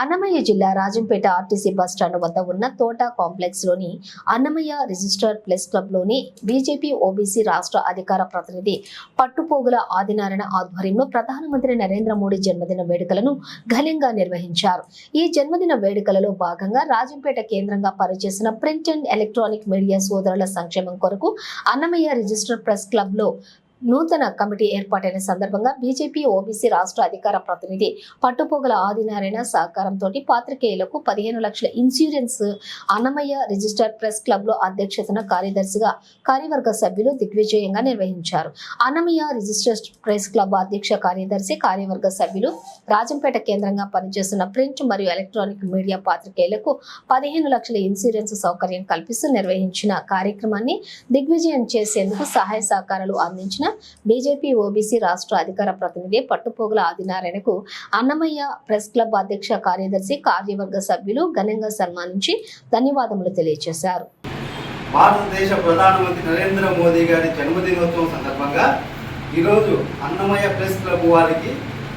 అన్నమయ్య జిల్లా Rajampet RTC bus stand వద్ద ఉన్న తోట కాంప్లెక్స్లోని అన్నమయ్య రిజిస్టర్డ్ ప్లస్ క్లబ్లోని బీజేపీ ఓబీసీ రాష్ట్ర అధికార ప్రతినిధి పట్టుపోగుల ఆదినారాయణ ఆధ్వర్యంలో ప్రధానమంత్రి నరేంద్ర మోడీ జన్మదిన వేడుకలను ఘనంగా నిర్వహించారు. ఈ జన్మదిన వేడుకలలో భాగంగా రాజంపేట కేంద్రంగా పనిచేసిన ప్రింట్ అండ్ ఎలక్ట్రానిక్ మీడియా సోదరుల సంక్షేమం కొరకు అన్నమయ్య రిజిస్టర్ ప్రెస్ క్లబ్లో నూతన కమిటీ ఏర్పాటైన సందర్భంగా బీజేపీ ఓబీసీ రాష్ట్ర అధికార ప్రతినిధి పట్టుపోగల ఆదినారాయణ సహకారంతో పాత్రికేయులకు పదిహేను లక్షల ఇన్సూరెన్స్ అన్నమయ్య రిజిస్టర్డ్ ప్రెస్ క్లబ్లో అధ్యక్షతన కార్యదర్శిగా కార్యవర్గ సభ్యులు దిగ్విజయంగా నిర్వహించారు. అన్నమయ్య రిజిస్టర్డ్ ప్రెస్ క్లబ్ అధ్యక్ష కార్యదర్శి కార్యవర్గ సభ్యులు రాజంపేట కేంద్రంగా పనిచేస్తున్న ప్రింట్ మరియు ఎలక్ట్రానిక్ మీడియా పాత్రికేయులకు పదిహేను లక్షల ఇన్సూరెన్స్ సౌకర్యం కల్పిస్తూ నిర్వహించిన కార్యక్రమాన్ని దిగ్విజయం చేసేందుకు సహాయ సహకారాలు అందించిన బీజేపీ ఓబీసీ రాష్ట్ర అధికార ప్రతినిధి పట్టుపోగుల ఆదినారాయణకు అన్నమయ్య ప్రెస్ క్లబ్ అధ్యక్ష కార్యదర్శి కార్యవర్గ సభ్యులు ఘనంగా సన్మానించి ధన్యవాదములు తెలియజేశారు. భారతదేశ ప్రధానమంత్రి నరేంద్ర మోదీ గారి జన్మదినోత్సవం సందర్భంగా ఈరోజు అన్నమయ్య ప్రెస్ క్లబ్ వారికి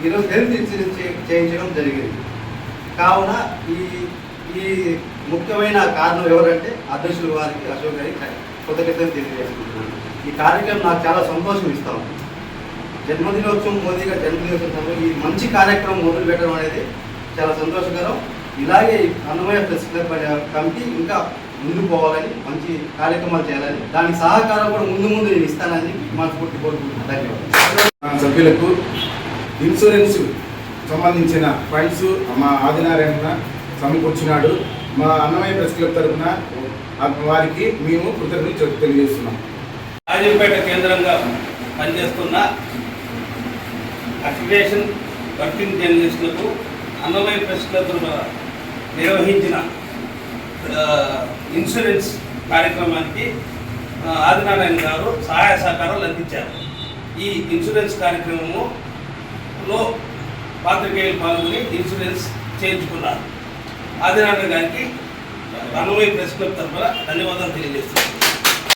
ఈరోజు హెల్త్ ఇన్సూరెన్స్ చేయించడం జరిగింది. కావున ఈ ఈ ముఖ్యమైన కారణం ఎవరంటే అధ్యక్షులు వారికి అశోక్ గారికి కృతజ్ఞతలు తెలియజేసుకుంటున్నాను. ఈ కార్యక్రమం నాకు చాలా సంతోషం ఇస్తా ఉంది. జన్మదినోత్సవం మోదీ గారి జన్మదినోత్సవం ఈ మంచి కార్యక్రమం మొదలు పెట్టడం అనేది చాలా సంతోషకరం. ఇలాగే అన్నమయ్య ప్రెస్ క్లబ్ అనే కమిటీ ఇంకా ముందుకు పోవాలని మంచి కార్యక్రమాలు చేయాలని దానికి సహకారం కూడా ముందు ముందు నేను ఇస్తానని మనస్ఫూర్తి కోరుకుంటున్నాను. ధన్యవాదాలు. మా సభ్యులకు ఇన్సూరెన్స్ సంబంధించిన ఫండ్స్ మా ఆదినారాయణ సమకూర్చున్నాడు మా అన్నమయ్య ప్రెస్ క్లబ్ తరఫున వారికి మేము కృతజ్ఞతలు తెలియజేస్తున్నాం. రాజంపేట కేంద్రంగా పనిచేస్తున్న అక్రిడేషన్ వర్కింగ్ జర్నలిస్టులకు అన్నమయ్య ప్రెస్ క్లబ్ నిర్వహించిన ఇన్సూరెన్స్ కార్యక్రమానికి ఆదినారాయణ గారు సహాయ సహకారాలు అందించారు. ఈ ఇన్సూరెన్స్ కార్యక్రమములో పాత్రికేయులు పాల్గొని ఇన్సూరెన్స్ చేయించుకున్నారు. ఆదినారాయణ గారికి అన్నమయ్య ప్రెస్ క్లబ్ తరఫున ధన్యవాదాలు తెలియజేస్తున్నాను.